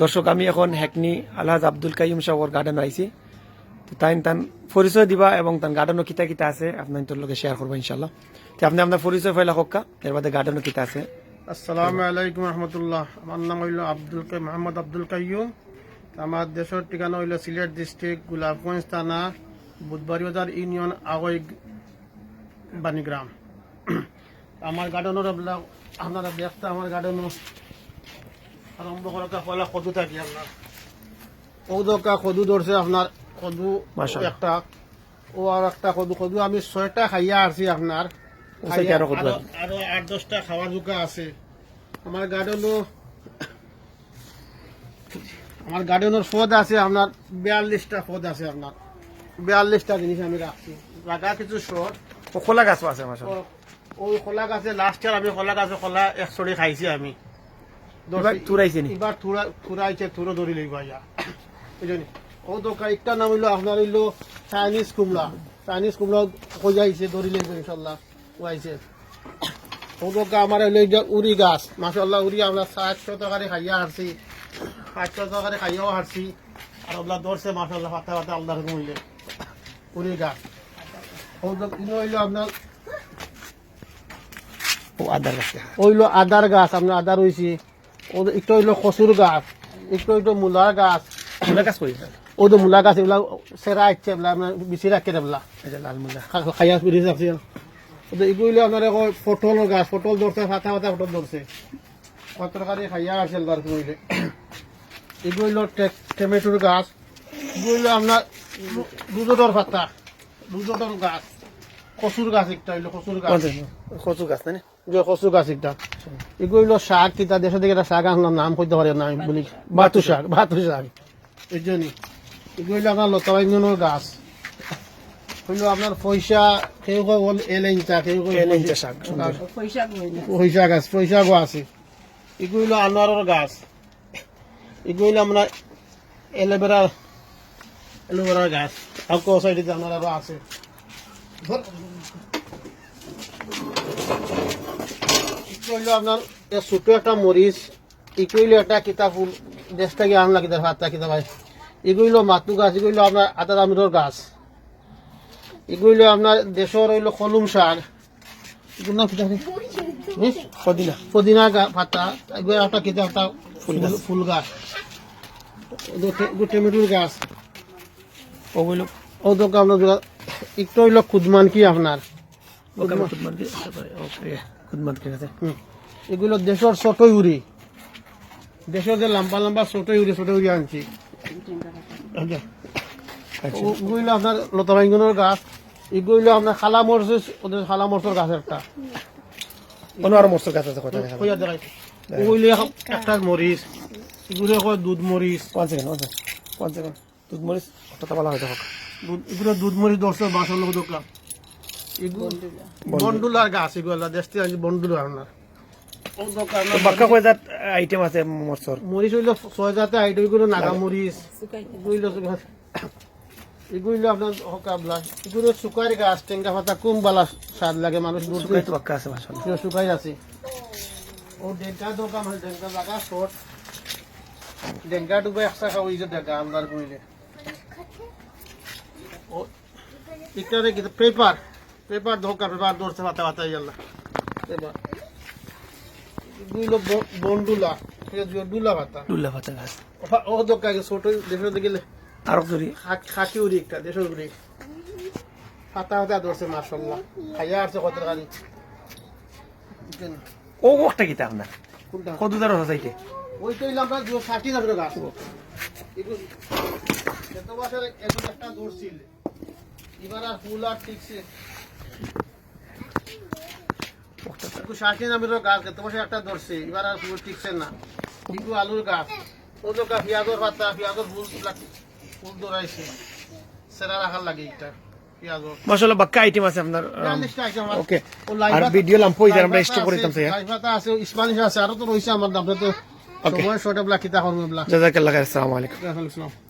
দর্শক, আমি এখন হ্যাকনি আলহাজ আব্দুল কাইম সাহর গার্ডেন আইছি। তো তাই তান পরিচয় দিবা এবং তান গার্ডেনও কিতা কিতা আছে আপনার তোর লগে শেয়ার করব ইনশাল্লাহ তো আপনি আপনার পরিচয় ফাইলা হক্কা এর বাদে গার্ডেনও কিতা আছে। আসসালামু আলাইকুম রহমতুল্লাহ। আমার নাম হইল আব্দুল মোহাম্মদ আব্দুল কাইয়ুম। আমার দেশের ঠিকানা হইল সিলেট ডিস্ট্রিক্ট গোলাপগঞ্জ থানা, বুধবাড়ি বাজার ইউনিয়ন আগৈ বাণীগ্রাম। আমার গার্ডেনের আপনারা দেখতে আমার গার্ডেনও আরম্ভ করার পয়লা কদু থাকি আপনার কদু ধরছে আপনার কদু মাশাআল্লাহ। একটা ও আর একটা কদু কদু আমি ছয়টা খাইয়া আসছি আপনার আরও আছে। আরও আট দশটা খাওয়া জোকা আছে। আমার গার্ডেনও আমার গার্ডেনের পদ আছে আপনার বিয়াল্লিশটা পদ আছে আপনার বিয়াল্লিশটা জিনিস আমি রাখছি রাখা কিছু শর্ট ও খোলা গাছও আছে আমার ও- ওই খোলা গাছে লাস্ট ইয়ার আমি খোলা গাছে খোলা একশোটি খাইছি আমি। এবার তুরাইছে নি। এবার থুরা থুরাইছে থুরো ধরি লইব বুঝলি? ও দোকান একটা নাম হইল আপনার হইল চাইনিজ চাইনিজ যাইছে ধরি লইব ইনশাল্লাহ ও ও দোকান আমার হইল উড়ি গাছ। মাশাল্লাহ উড়ি আমরা সাতশো টাকারে খাইয়া হারছি। সাতশো টাকারে খাইয়াও হারছি। আর ওগুলা ধরছে মাশাল্লাহ পাতা পাতা আল্লাহ হইলে। উড়ি গাছ। ও দোকান হইল আপনার ও আদার গাছ। ওইলো আদার গাছ আপনার আদার হয়েছে একটু হইল কচুর গাছ একটু হইল মূলার গাছ। মূলা গাছ কই? ওই তো মূলা গাছ এগুলা সেরা ইচ্ছে এগুলা আপনার বেশি রাখে যে লাল মূলা। খাইয়া বেশি রাখছি এগুলো আপনার এখন পটলের গাছ পটল ধরছে ফাটা ফাটা পটল ধরছে। তরকারি খাইয়া আসছে গাছ কইলে এগুলো টমেটোর গাছ। এগুলো আপনার দুধর পাতা দুধর গাছ। কচুর গাছ একটা হইল কচুর গাছ। কচু গাছ না? যে কচু গাছ একটা এগুলো শাক কিতা দেশে থেকে একটা শাক আনলাম নাম কইতে পারি না বলি। বাতু শাক বাতু শাক। এই জন্যই এগুলো আপনার লতা বাইঙ্গনের গাছ। হইল আপনার পয়সা কেউ কেউ বল এলেঞ্চা কেউ কেউ এলেঞ্চা শাক। পয়সা গাছ। পয়সা গো আছে। এগুলো আনারের গাছ। এগুলো আমরা এলোভেরা এলোভেরার গাছ। আর কো সাইডে আপনার আরও আছে। হইল আপনার ছোট একটা মরিচ একটু হইল একটা কিতা ফুল দেশ থেকে আনলা কিতা ভাতটা কিতা ভাই। এগুলো মাতু গাছ এগুলো আপনার আদা গাছ। এগুলো আপনার দেশের হইল কলুম শাক। পুদিনা। পাতা। এগুলো একটা কিতা একটা ফুল ফুল গাছ। টমেটোর গাছ। ও বইল ও আপনার একটু হইল খুদমান কি আপনার এগুলো দেশের ছোটই উড়ি। দেশের যে লম্বা লম্বা ছোটই উড়ি ছোট উড়ি আনছি। আচ্ছা। ওগুলো আপনার লতা বাইঙ্গনের গাছ। এগুলো আপনার খালা মরচ ওদের খালা মরচর গাছ একটা। কোনো আর গাছ আছে। কথা দেখা ওগুলো একটা মরিচ এগুলো দুধ মরিচ। ওয়ান সেকেন্ড ওয়ান সেকেন্ড দুধ মরিচ বলা হোক দুধ- এগুলো দুধ মরিচ দশটা বাসন লোক দেখলাম বন্ডুলার গাছ এগুলো দেশ থেকে আনছি বন্ডুলার আপনার বাক্কা আইটেম আছে মরচর মরিচ হইল ছয় জাতে আইট এগুলো নাগা মরিচ। এগুলো এগুলো আপনার হকাবলা এগুলো শুকাই গাছ টেঙ্গা পাতা কুম বালা স্বাদ লাগে মানুষ বাক্কা আছে শুকাই আছে। ও ডেঙ্কা দোকান হয় ডেঙ্কা লাগা শর্ট। ডেঙ্কা ডুবে একসা খাওয়াই যে ডেঙ্কা আমদার কইলে। ও ইটারে কি পেপার? পেপার ধোকা পেপার ধরছে পাতা পাতা ইয়াল্লা পেপার। ব- বন্ডুলা এগুলো ডুলা পাতা গাছ। ও- ছোট দেশে গেলে আর খা- খাকি উড়ি একটা দেশের উড়ি। পাতা পাতা ধরছে মার্শাল্লাহ খাইয়া আসছে কত গাড়ি ও একটা কিতা আপনার? কত দার ওই তো আমরা দু ষাটি যাবে গাছ। এত বছর একটা ধরছিল। এবার আর ফুল আর ঠিকছে একটু গাছ বছর একটা ধরছে। এবার আর ফুল ঠিকছে না। একটু আলুর গাছ। গা পেঁয়াজের পাতা পেঁয়াজের ফুল ফুল ধরাইছে। সেরা রাখার লাগে এটা মাশাআল্লাহ বাক্কা আইটেম আছে আপনার। ওকে। আর ভিডিও লাম্প হইছে আমরা স্টপ করে আছে, দিতাম স্যার পাতা আছে স্প্যানিশ আছে আরও তো রয়েছে আমার দাম তো. সময় শর্টে ব্লা কিতা করব ব্লা জাজাকাল্লাহ খাইর আসসালামু আলাইকুম। আসসালামু। আলাইকুম